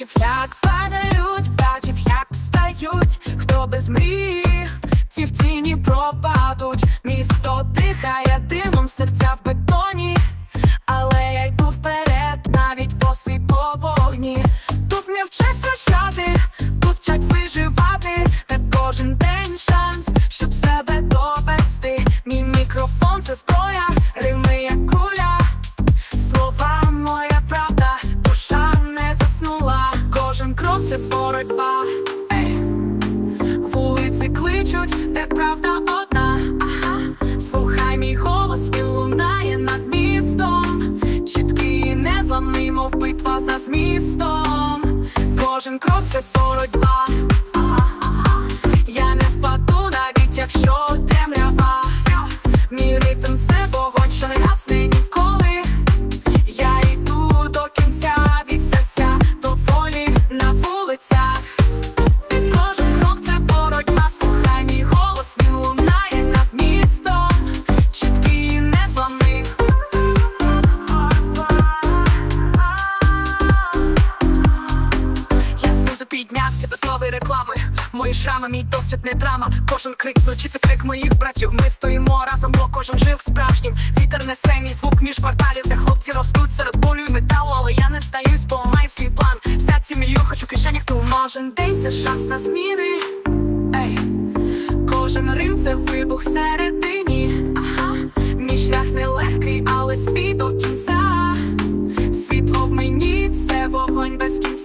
Бачив, як падають, бачив, як встають, хто без мрії, ті в тіні пропадуть. Місто дихає димом, серця в бетоні, це боротьба. Ей. Вулиці кличуть, де правда одна. Ага. Слухай мій голос, він лунає над містом. Чіткий і незламний, мов битва за змістом. Кожен крок це боротьба. мої шрами, мій досвід не драма. Кожен крик вночі це крик моїх братів. Ми стоїмо разом, бо кожен жив справжнім. Вітер несе мій звук між кварталів, де хлопці ростуть серед болю і металу, але я не здаюсь, бо маю свій план. Вся ці мільйон хочу кишенях, то кожен день це шанс на зміни. Ей, кожен рим це вибух всередині. Ага, мій шлях нелегкий, але світ до кінця. Світло в мені це вогонь без кінця.